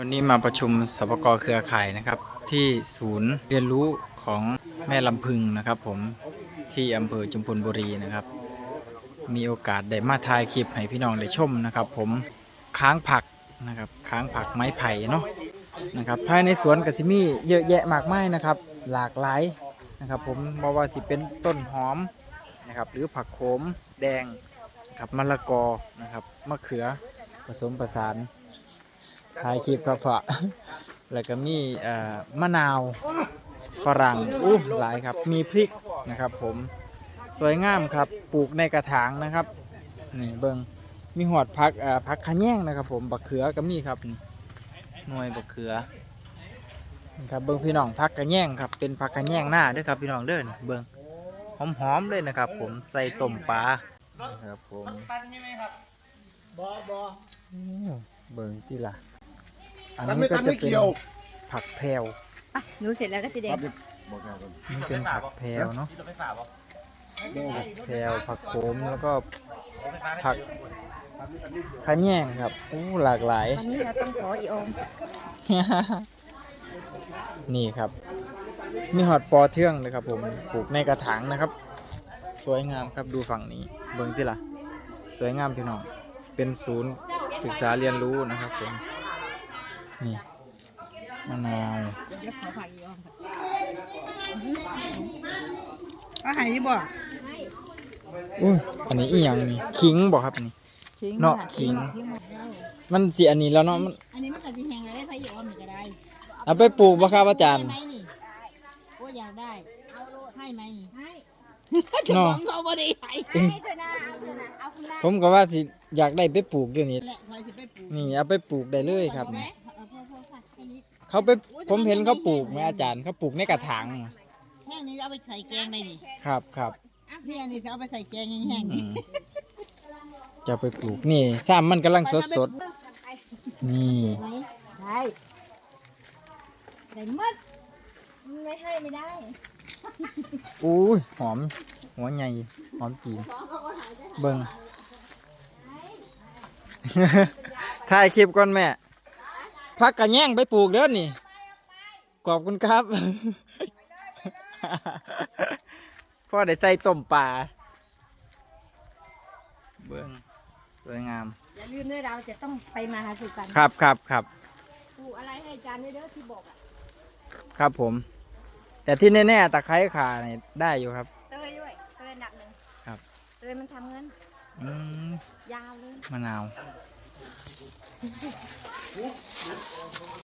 วันนี้มาประชุมสปกเครือข่ายนะครับ ที่ศูนย์เรียนรู้ของแม่ลำพึงนะครับผมที่อำเภอจุมพลบุรีนะครับ มีโอกาสได้มาถ่ายคลิปให้พี่น้องได้ชมนะครับ ผมค้างผักนะครับค้างผักไม้ไผ่เนาะนะครับภายในสวนกสิมีเยอะแยะมากมายนะครับ หลากหลายนะครับ ผมบอกว่าสิเป็นต้นหอมนะครับหรือผักโขมแดงนะครับมะละกอนะครับมะเขือผสมประสาน ถ่ายคลิปครับพ่อแล้วก็มีเอ่อมะนาวฝรั่งอู้หลายครับ มีพริกนะครับ ผมสวยงามครับปลูกในกระถางนะครับนี่เบิงมีหอดพักเอ่อพักขะแยงนะครับผมบักเขือก็มีครับนี่หน่วยบักเขือนี่ครับเบิงพี่น้องพักกระแยงครับเป็นพักกระแยงหน้าด้วยครับพี่น้องเด้อนี่เบิงหอมๆเลยนะครับ ผมใส่ต้มปลานะครับผมบอบออืมเบิงที่ละ อันมันนี้ไม่ก็ทันจะไม่เป็นเกี่ยวผักแพรวอะหนูเสร็จแล้วก็จะเด็กนี่เป็นผักแพรวเนาะผักแพรวผักโขมแล้วก็ผักขะแยงครับอู้หลากหลาย วันนี้เราต้องขออีออมนี่ครับมีหอดปอเทืองเลยครับผมปลูกในกระถางนะครับ สวยงามครับดูฝั่งนี้ เบิ่งที่ละสวยงามพี่น้องเป็นศูนย์ศึกษาเรียนรู้นะครับผม นี่มะนาวแล้วขอผักอีออมค่ะอาหารยี่บ่อุ้ยอันนี้อีหยังนี่ขิงบอกครับนี่ทิ้งเนาะค่ะขิงทิ้หมดแล้วมันสีอันนี้แล้วเนาะมันอันนี้มันก็สิแห้งแล้วได้ไผอีออมนี่ก็ได้เอาไปปลูกบ่ครับอาจารย์ ได้ไหมนี่โอ้อยากได้เอาโลดให้ไหมนี่ให้เนาะเขาบ่ได้ให้ให้เถอะนะเอาเถอะนะเอาคุณได้ผมก็ว่าสิอยากได้ไปปลูกเดี๋ยวนี้แหละไผสิไปปลูกนี่เอาไปปลูกได้เลยครับเอาไหมนี่ เขาไปผมเห็นเขาปลูกไหมอาจารย์เขาปลูกในกระถางแห้งนี้เอาไปใส่แกงได้นี่ครับครับนี่อันนี้จะเอาไปใส่แกงแห้งๆอืนี่มจะเอาไปปลูกนี่ซ้ำมันกำลังสดสดๆนี่ ไหมได้ได้หมดไม่ให้ไม่ได้อุ้ยหอม หัวใหญ่หอมจีน เบิ่ง ถ่ายคลิปก่อนแม่ พักกระแยงไปปลูกเด้อนี่ขอบคุณครับ พ่อได้ใส่ต้มปลาเบิ่งสวยงาม อย่าลืมด้วยเราจะต้องไปมาหาสู่กันครับครับครับปลูกอะไรให้อาจารย์ด้วยเด้อที่บอกอะครับผม แต่ที่แน่ๆตะไคร้ขาเนี่ยได้อยู่ครับ เตยด้วยเตยอันดับหนึ่งครับ เตยมันทำเงินอืมยาวเลยมะนาว おっ!